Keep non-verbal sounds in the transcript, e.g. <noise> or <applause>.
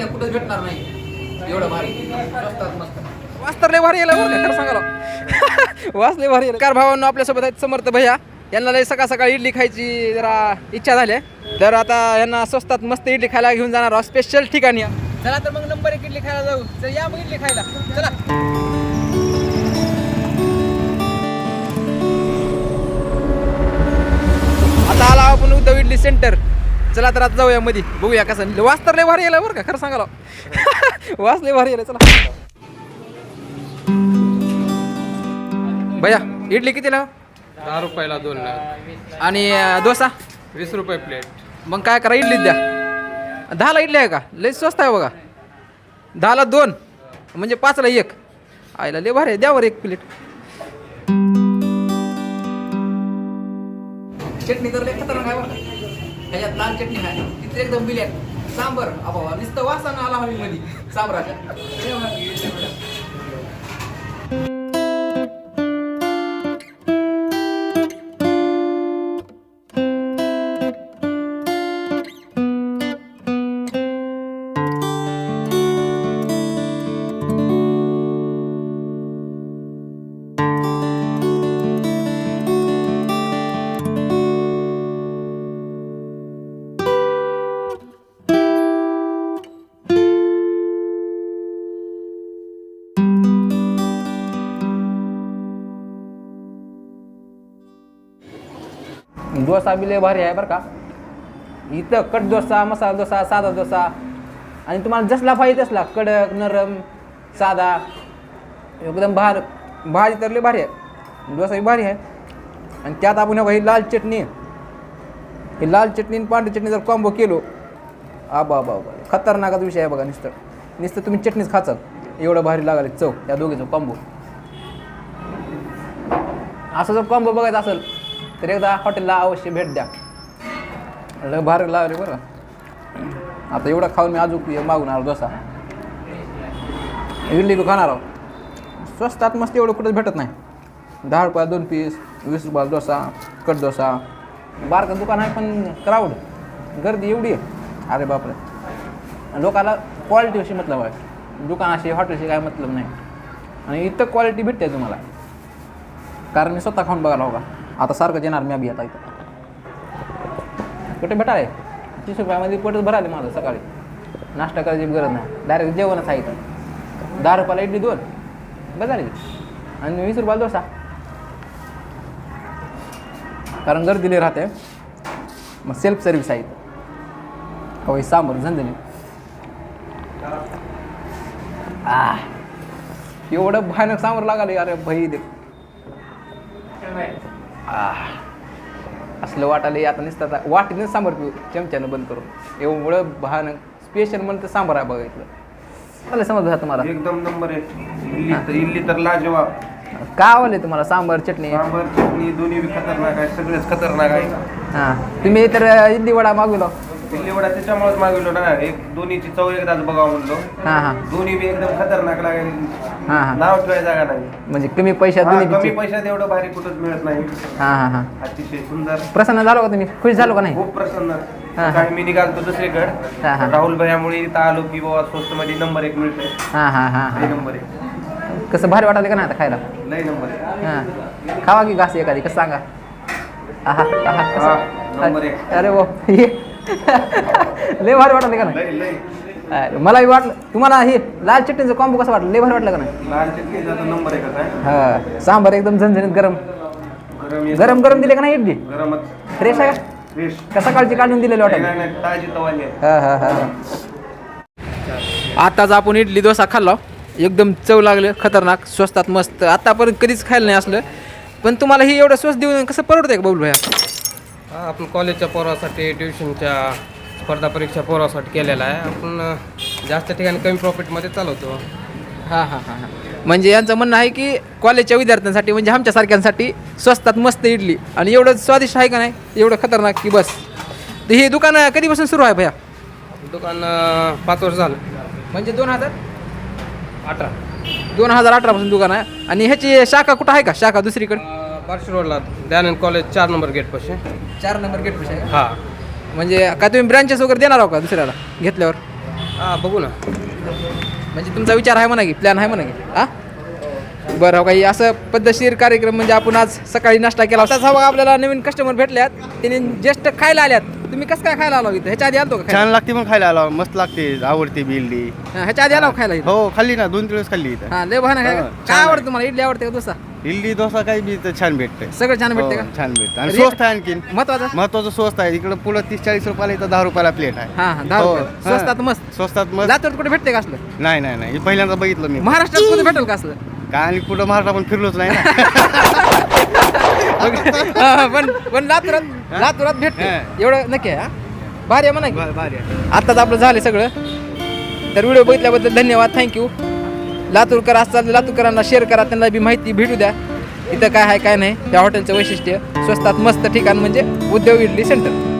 नाश्त्यात कुठंच भेटणार नाही. एवढं भारी. स्वस्तात मस्त. वास्तर लय भारी येला बरं का सांगायला. वास लय भारी कार भावांनो आपल्यासोबत आहेत समर्थ भैया. यांना लय सकाळ सकाळी इडली खायची जरा इच्छा झाली आहे. तर आता यांना स्वस्तात मस्त इडली खायला घेऊन जाणार आहोत. स्पेशल ठिकाणी. चला तर मग नंबर एक इडली खायला जाऊ. तर या मग इडली खायला. चला. आता आला आपण उद्धव इडली सेंटर चला तर आता जाऊया मध्ये बघूया कसं. वास तर लय भारी यायला बरं का खरं सांगायला. <laughs> वास लय भारी यायला चला. भैया इडली कितीला? दहा रुपयाला दोन आणि अं, डोसा? वीस रुपये प्लेट. मग काय करा इडलीच द्या. दहाला इडली आहे का? लय स्वस्त आहे बघा. दहाला दोन म्हणजे पाचला एक. आईला लय भारी द्यावर एक प्लेट. चटणी तर लय खतरनाक आहे बघा ह्याच्यात लाल चटणी आहे. तिथे एकदम बिलेट सांबर अबा नुसतं वासानं आला हवी मध्ये सांबराच्या. डोसा बी लय भारी आहे बरं का. इथं कट डोसा मसाला डोसा साधा डोसा. आणि तुम्हाला जसला पाहिजे तसला कडक नरम साधा. एकदम भार भाजी तर लय भारी आहे. डोसा बी भारी आहे. आणि त्यात आपण हे ही लाल चटणी. ही लाल चटणी आणि पांढरी चटणी जर कॉम्बो केलो आबा बाबा बा खतरनाकच विषय आहे बघा नुसतं. नुसतं तुम्ही चटणीच खाचाल. एवढं भारी लागाले चव या दोघीचं कॉम्बो असं जर कॉम्बो बघायचं असेल तर एकदा हॉटेलला अवश्य भेट द्या. लग भार लावले बरं. आता एवढं खाऊन मी अजून मागून आलो डोसा इडली तू खाणार आहो स्वस्तात मस्त एवढं कुठंच भेटत नाही. दहा रुपया दोन पीस वीस रुपया डोसा कट डोसा. बारकं दुकान आहे पण क्राऊड गर्दी एवढी आहे. अरे बापरे. लोकाला क्वालिटीविषयी मतलब आहे. दुकानाशी हॉटेलशी काय मतलब नाही. आणि इथं क्वालिटी भेटते तुम्हाला. कारण मी स्वतः खाऊन बघायला होगा आता सारखं येणार मी अभि आता इथं. कुठे भेटाय तीस रुपयामध्ये पोटच भराले माझं सकाळी. नाश्ता करायची गरज नाही. डायरेक्ट जेवणच आहे इथं. दहा रुपयाला इडली दोन. बस आणि वीस रुपयाला दोसा कारण गर्दी लई राहते. मग सेल्फ सर्विस आहे इथं. होय सांबर झंझणी आ एवढं भयानक सांबर लागाले. अरे भाई दे असलं वाटायला आता नुसतं आता वाटीनं सांबार पिऊ चमच्यानं बंद करून. एवढं भयानक स्पेशल म्हणतं सांबार आहे बघा इथलं. मला समज तुम्हाला एकदम नंबर एक. इल्ली तर इल्ली तर लाजवाब. का आवडले तुम्हाला? सांबार चटणी? सांबर चटणी दोन्ही बी खतरनाक आहे. सगळेच खतरनाक आहे. हां. तुम्ही तर इडली वडा मागवलो. इल्ली वडा त्याच्यामुळेच मागवलो ना. एक दोन्हीची चव एकदाच बघावं म्हणलो. हां हां. दोन्ही बी एकदम खतरनाक लागेल. हां हां. नाव ठेवायची जागा नाही. म्हणजे कमी पैशात हा, दोन्ही कमी. पैशात एवढं भारी कुठंच मिळत नाही. हां हां हां. अतिशय सुंदर. प्रसन्न झालो का तुम्ही? खुश झालो का नाही? खूप प्रसन्न. हा. काय मी निघालतो हा, हा. दुसरीकडे राहुल भैयामुळे इथं आलो की बाबा स्वस्त मध्ये नंबर एक मिळतोय. हां हां हां लय हां नंबर एक. कसं भारी वाटायला का नाही आता खायला? लय नंबर एक. हां. खावा की घास एखादी? कसं सांगा? आहा आहा हा, कसं नंबर एक. अरे वो ये. <laughs> लय भारी वाटलं का नाही? अरे, मलाही वाटलं. तुम्हाला हे लाल चटणीचं कॉम्बो कसं वाटलं? लय भारी वाटलं का नाही? लाल चटणीचा नंबर आहे. हा सांबार एकदम झणझणीत गरम. गरम येतं. गरम गरम दिले का नाही इडली? गरमच. फ्रेश आहे का? फ्रेश का सकाळची काढून दिलेली नाही, वाटेल नाही, ताजी तवाली आहे. हा हा हा. आताच आपण इडली डोसा खाल्ला. एकदम चव लागलं खतरनाक स्वस्तात मस्त. आतापर्यंत कधीच खायला नाही असलं. पण तुम्हाला हे एवढं स्वस्त देऊन कसं परवडतंय का बबलू भैया हा आपण कॉलेजच्या पोरासाठी ट्युशनच्या स्पर्धा परीक्षा पोरासाठी केलेला आहे. आपण जास्त ठिकाणी कमी प्रॉफिटमध्ये चालवतो. हां हां हां हां. म्हणजे यांचं म्हणणं आहे की कॉलेजच्या विद्यार्थ्यांसाठी म्हणजे आमच्यासारख्यांसाठी स्वस्तात मस्त इडली. आणि एवढं स्वादिष्ट आहे का नाही? एवढं खतरनाक की बस. तर हे दुकान कधीपासून सुरू आहे भैया? दुकान अ, पाच वर्ष झालं. म्हणजे दोन हजार? अठरा. दोन हजार अठरापासून दुकान आहे. आणि ह्याची शाखा कुठं आहे का? शाखा दुसरीकडे? बार्शी रोडला दयानंद कॉलेज चार नंबर गेटपाशी चार नंबर गेट आहे हा. म्हणजे काय तुम्ही ब्रँचेस वगैरे देणार आहो का दुसऱ्याला? घेतल्यावर? हां बघू ना. म्हणजे तुमचा विचार आहे म्हणा की प्लॅन आहे म्हणा की. हा? बरं हो काही असं पद्धतशीर कार्यक्रम म्हणजे आपण आज सकाळी नाश्ता केला. होता बघा आपल्याला नवीन कस्टमर भेटल्यात. त्यांनी जस्ट खायला आल्यात. तुम्ही कसं काय खायला आलो इथं? ह्याच्या आधी आलतो का खायला? छान लागते पण खायला आला मस्त लागते. आवडते बिल्डी. हा, ह्याच्या आधी आलो खायला इथं? हो खाल्ली ना. दोन तीन वेळेस खाल्ली इथं. हा लय बहाना काय हा, काय छान आवडतं तुम्हाला? इडली आवडते का डोसा? इडली डोसा काही बी छान भेटते सगळं छान भेटते का? छान भेटते आणि स्वस्त आहे आणखीन. महत्वाचं? महत्वाचं स्वस्त आहे. इकडं पुढं तीस चाळीस रुपयाला इथं दहा रुपयाला प्लेट आहे. हा हा दहा हो, रुपये. हा. स्वस्तात मस्त. स्वस्तात मस्त. लातूर कुठे भेटते का असलं? नाही नाही नाही. हे पहिल्यांदा बघितलं मी. महाराष्ट्रात कुठे भेटेल का असलं? काय आणि कुठं महाराष्ट्र आपण फिरलोच नाही ना. <laughs> हा, पण पण लातूरात लातूरात भेटते हा. एवढं नक्की आहे हा? भारी आहे म्हणा की. भारी- भारी आहे. आत्ताच आपलं झालं सगळं. तर व्हिडिओ बघितल्याबद्दल धन्यवाद. थँक्यू लातूरकर असतात लातूरकरांना शेअर करा त्यांना बी माहिती भेटू द्या. इथं काय आहे काय नाही त्या हॉटेलचं वैशिष्ट्य. स्वस्तात मस्त ठिकाण म्हणजे उद्योग इडली सेंटर